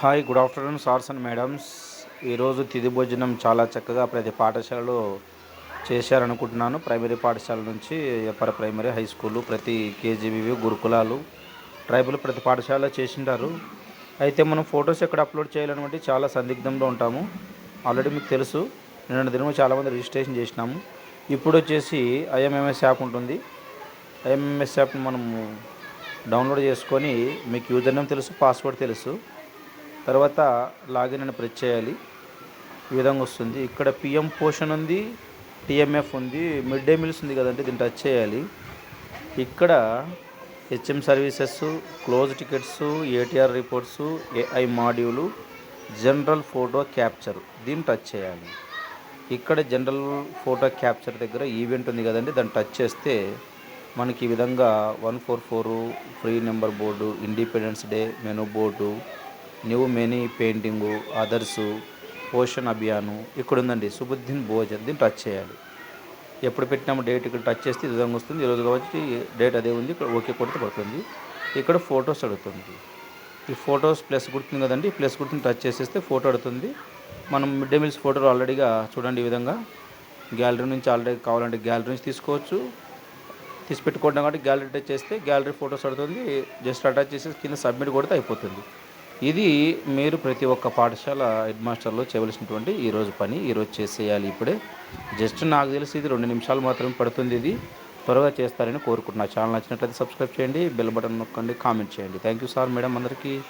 Hi good afternoon sirs and madams. ఈరోజు తిది భోజనం చాలా చక్కగా ప్రతి పాఠశాలలో చేశారనుకుంటున్నాను. ప్రైమరీ పాఠశాల నుంచి ఎప్పర ప్రైమరీ హై స్కూలు ప్రతి కేజీబీవి గురుకులాలు ట్రైబల్ ప్రతి పాఠశాలలో చేసింటారు. అయితే మనం ఫొటోస్ ఎక్కడ అప్లోడ్ చేయాలనుకుంటే చాలా సందిగ్ధంలో ఉంటాము. ఆల్రెడీ మీకు తెలుసు నిన్న దినము చాలామంది రిజిస్ట్రేషన్ చేసినాము. ఇప్పుడు వచ్చేసి ఐఎంఎంఎస్ యాప్ ఉంటుంది. ఐఎంఎంఎస్ యాప్ని మనము డౌన్లోడ్ చేసుకొని మీకు యూజర్ నేమ్ తెలుసు పాస్వర్డ్ తెలుసు. తర్వాత లాగిన్ అని ప్రెస్ చేయాలి. ఈ విధంగా వస్తుంది. ఇక్కడ పిఎం పోషన్ ఉంది టీఎంఎఫ్ ఉంది మిడ్ డే మీల్స్ ఉంది కదండి దీన్ని టచ్ చేయాలి. ఇక్కడ HM services close tickets ATR reports AI module general photo capture దీన్ని టచ్ చేయాలి. ఇక్కడ జనరల్ ఫోటో క్యాప్చర్ దగ్గర ఈవెంట్ ఉంది కదండి దాన్ని టచ్ చేస్తే మనకి ఈ విధంగా one four four free number board independence day menu board new many painting others Poshan Abhiyan ఇక్కడ ఉందండి సుబుద్దీన్ భోజన్. దీన్ని టచ్ చేయాలి. ఎప్పుడు పెట్టినాము డేట్ ఇక్కడ టచ్ చేస్తే ఈ విధంగా వస్తుంది. ఈరోజు కాబట్టి డేట్ అదే ఉంది. ఇక్కడ ఓకే కొడితే పడుతుంది. ఇక్కడ ఫొటోస్ అడుగుతుంది. ఈ ఫొటోస్ ప్లస్ గుర్తుంది కదండి. ప్లస్ గుర్తుని టచ్ చేసేస్తే ఫోటో అడుగుతుంది. మనం మిడ్ డే మీల్స్ ఫోటోలు ఆల్రెడీగా చూడండి ఈ విధంగా. గ్యాలరీ నుంచి ఆల్రెడీ కావాలంటే గ్యాలరీ నుంచి తీసుకోవచ్చు. తీసి పెట్టుకోవడం కాబట్టి గ్యాలరీ టచ్ చేస్తే గ్యాలరీ ఫొటోస్ అడుగుతుంది. జస్ట్ అటాచ్ చేసి కింద సబ్మిట్ కొడితే అయిపోతుంది. ఇది మీరు ప్రతి ఒక్క పాఠశాల హెడ్ మాస్టర్లో చేయవలసినటువంటి ఈరోజు పని. ఈరోజు చేసేయాలి ఇప్పుడే. జస్ట్ నాకు తెలిసి ఇది రెండు నిమిషాలు మాత్రమే పడుతుంది ఇది. త్వరగా చేస్తారని కోరుకుంటున్నా. ఛానల్ నచ్చినట్లయితే సబ్స్క్రైబ్ చేయండి బెల్ బటన్ నొక్కండి కామెంట్ చేయండి. థ్యాంక్ యూ సార్ మేడం అందరికీ.